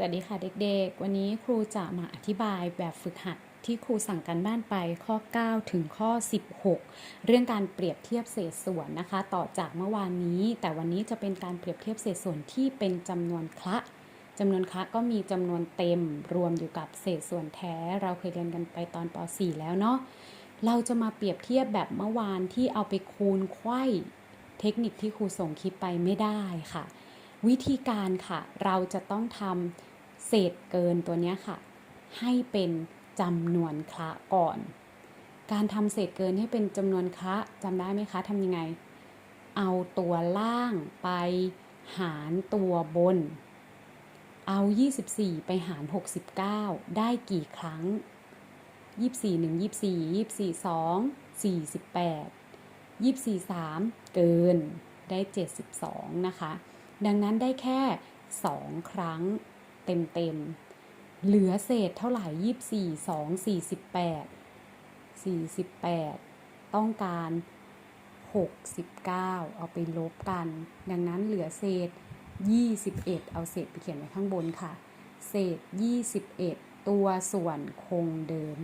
สวัสดีค่ะเด็กๆ วันนี้ครูจะมาอธิบายแบบฝึกหัดที่ครูสั่งการบ้านไปข้อ 9 ถึงข้อ 16 เรื่องการเปรียบเทียบเศษส่วนนะคะ ต่อจากเมื่อวานนี้ แต่วันนี้จะเป็นการเปรียบเทียบเศษส่วนที่เป็นจำนวนคละจำนวนคละก็มีจำนวนเต็มรวมอยู่กับเศษส่วนแท้ เราเคยเรียนกันไปตอนป .4 แล้วเนาะเราจะมาเปรียบเทียบแบบเมื่อวานที่เอาไปคูณไข้เทคนิคที่ครูส่งคลิปไปไม่ได้ค่ะ วิธีการค่ะ เราจะต้องทำ เศษเกินตัวนี้ค่ะ ให้เป็นจำนวนคละก่อน การทำเศษเกินให้เป็นจำนวนคละจำได้ไหมคะทำยังไง เอาตัวล่างไปหารตัวบน เอา 24 ไปหาร 69 ได้กี่ครั้ง 24 1 24 24 2 48 24 3 เกินได้ 72 นะคะ ดังนั้นได้แค่ 2 ครั้ง เต็มๆ เหลือเศษเท่าไหร่24 2 48 48ต้องการ69เก้าเอาไปลบกัน ดังนั้นเหลือเศษ21เอ็ดเอาเศษไปเขียนไว้ข้างบนค่ะ เศษ21ตัวส่วนคงเดิม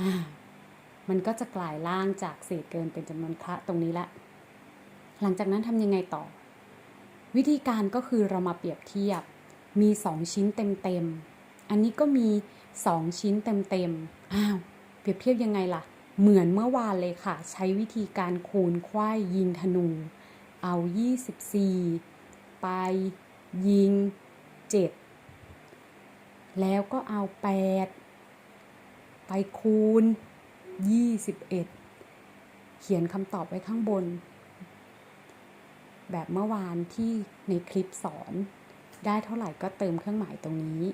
อ่ามันก็จะกลายล่างจากเศษเกินเป็นจำนวนคะตรงนี้ละ หลังจากนั้นทำยังไงต่อ วิธีการก็คือเรามาเปรียบเทียบ มี2ชิ้นเต็มๆ อันนี้ก็มี2ชิ้นเต็มๆ อ้าว เปรียบเทียบยังไงล่ะ เหมือนเมื่อวานเลยค่ะ ใช้วิธีการคูณควายยิงธนู เอา 24 ไปยิง 7 แล้วก็เอา 8 ไปคูณ 21 เขียนคำตอบไว้ข้างบน แบบเมื่อวานที่ในคลิปสอน ได้เท่าไหร่ก็เติมเครื่องหมายตรงนี้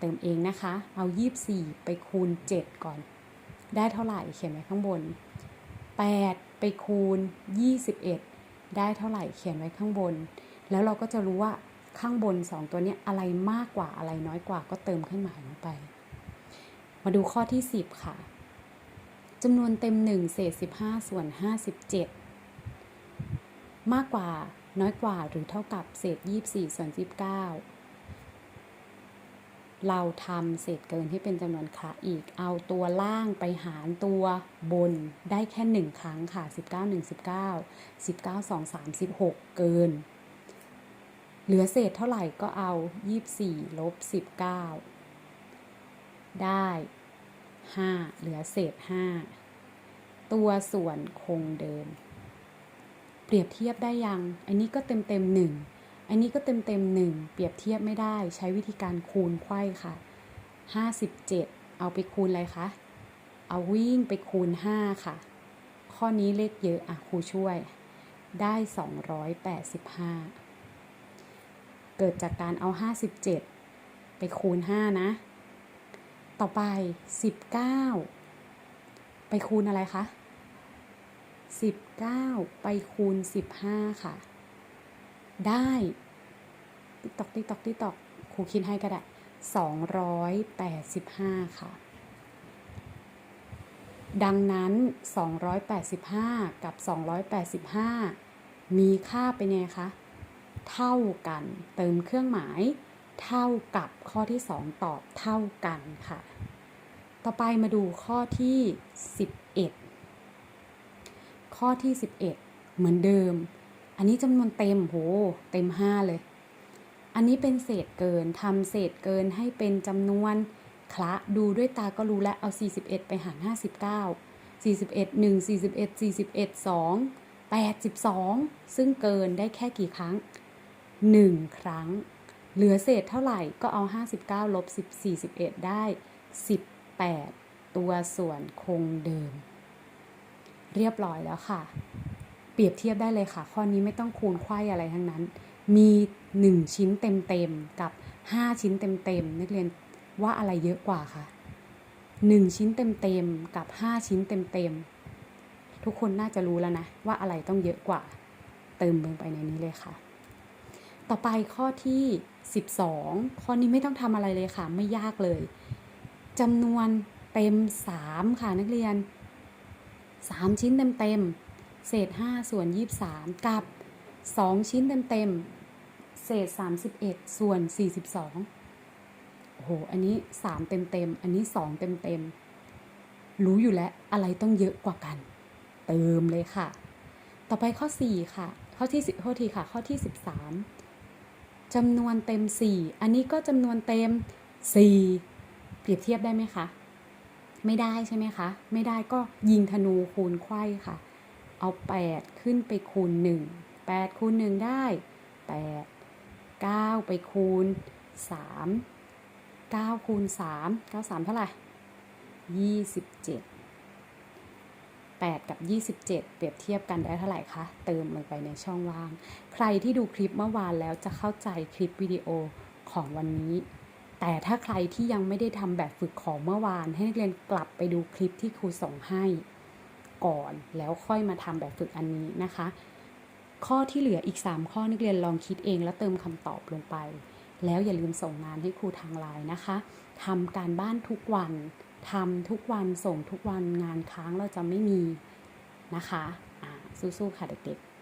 เติมเองนะคะ เอา 24 ไปคูณ 7 ก่อน ได้เท่าไหร่เขียนไว้ข้างบน 8 ไปคูณ 21 ได้เท่าไหร่เขียนไว้ข้างบน แล้วเราก็จะรู้ว่าข้างบน 2 ตัวนี้อะไรมากกว่าอะไรน้อยกว่าก็เติมเครื่องหมายลงไป มาดูข้อที่ 10 ค่ะจำนวนเต็ม 1 เศษ 15 ส่วน 57 มากกว่า น้อยกว่าหรือเท่ากับเศษ 24 ส่วน29เราทำเศษเกินให้เป็นจำนวนคละอีก เอาตัวล่างไปหารตัวบนได้แค่ 1 ครั้งค่ะ 19 1 19 19 2 36เกิน เหลือเศษเท่าไหร่ก็เอา 24 ลบ 19 ได้ 5 เหลือเศษ 5 ตัวส่วนคงเดิม เปรียบเทียบได้ยัง อันนี้ก็เต็มเต็มหนึ่งอันนี้ก็เต็มเต็มหนึ่งเปรียบเทียบไม่ได้ใช้วิธีการคูณไขว้ค่ะ 57 เอาไปคูณอะไรคะ เอาวิ่งไปคูณ 5 ค่ะ ข้อนี้เลขเยอะอะครูช่วย ได้ 285 เกิดจากการเอา 57 ไปคูณ 5 นะ ต่อไป 19 ไปคูณอะไรคะ 19 ไปคูณ 15 ค่ะ ได้ ติ๊กตอกติ๊กตอกติ๊กตอกครูคิดให้ก็ได้ 285 ค่ะ ดังนั้น 285 กับ 285 มีค่าเป็นไงคะ เท่ากัน เติมเครื่องหมาย เท่ากับข้อที่ 2 ตอบเท่ากันค่ะ ต่อไปมาดูข้อที่ 11 ข้อที่ 11 เหมือนเดิม อันนี้จำนวนเต็มโหเต็ม 5 เลย อันนี้เป็นเศษเกินทำเศษเกินให้เป็นจำนวนคละดูด้วยตาก็รู้แล้วเอา 41 ไปหาร 59 41 1 41 41 2 82 ซึ่งเกินได้แค่กี่ครั้ง 1 ครั้ง เหลือเศษเท่าไหร่ก็เอา 59 ลบ 10 41 ได้ 18 ตัวส่วนคงเดิม เรียบร้อยแล้วค่ะ เปรียบเทียบได้เลยค่ะ ข้อนี้ไม่ต้องคูณไขว้อะไรทั้งนั้น มี 1 ชิ้นเต็มๆกับ 5 ชิ้นเต็มๆนักเรียนว่าอะไรเยอะกว่าคะ1 ชิ้นเต็มๆกับ 5 ชิ้นเต็มๆทุกคนน่าจะรู้แล้วนะ ว่าอะไรต้องเยอะกว่า เติมลงไปในนี้เลยค่ะ ต่อไปข้อที่ 12 ข้อนี้ไม่ต้องทำอะไรเลยค่ะ ไม่ยากเลยจำนวนเต็ม 3 ค่ะนักเรียน 3 ชิ้นเต็มๆ เศษ 5 ส่วน 23 กับ 2 ชิ้นเต็มๆ เศษ 31 ส่วน 42 โอ้โห อันนี้ 3 เต็มๆ อันนี้ 2 เต็มๆ รู้อยู่แล้วอะไรต้องเยอะกว่ากัน เติมเลยค่ะ ต่อไปข้อ 4 ค่ะ ข้อที่10โทษทีค่ะ ข้อที่ 13จำนวนเต็ม 4 อันนี้ก็จำนวนเต็ม 4 เปรียบเทียบได้ไหมคะ ไม่ได้ใช่ไหมคะ ไม่ได้ก็ยิงธนูคูณไขว้ค่ะ เอา 8 ขึ้นไปคูณ 1 8 คูณ 1 ได้ 8 9 ไปคูณ 3 9 คูณ 3 9 3 เท่าไหร่ 27 8 กับ 27 เปรียบเทียบกันได้เท่าไหร่คะ เติมลงไปในช่องว่าง ใครที่ดูคลิปเมื่อวานแล้วจะเข้าใจคลิปวิดีโอของวันนี้ แต่ถ้าใครที่ยังไม่ได้ทำแบบฝึกของเมื่อวาน ให้นักเรียนกลับไปดูคลิปที่ครูส่งให้ก่อนแล้วค่อยมาทำแบบฝึกอันนี้นะคะ ข้อที่เหลืออีก 3 ข้อนักเรียนลองคิดเองแล้วเติมคำตอบลงไป แล้วอย่าลืมส่งงานให้ครูทางไลน์นะคะทำการบ้านทุกวันทำทุกวันส่งทุกวันงานค้างเราจะไม่มีนะคะสู้ๆค่ะเด็กๆ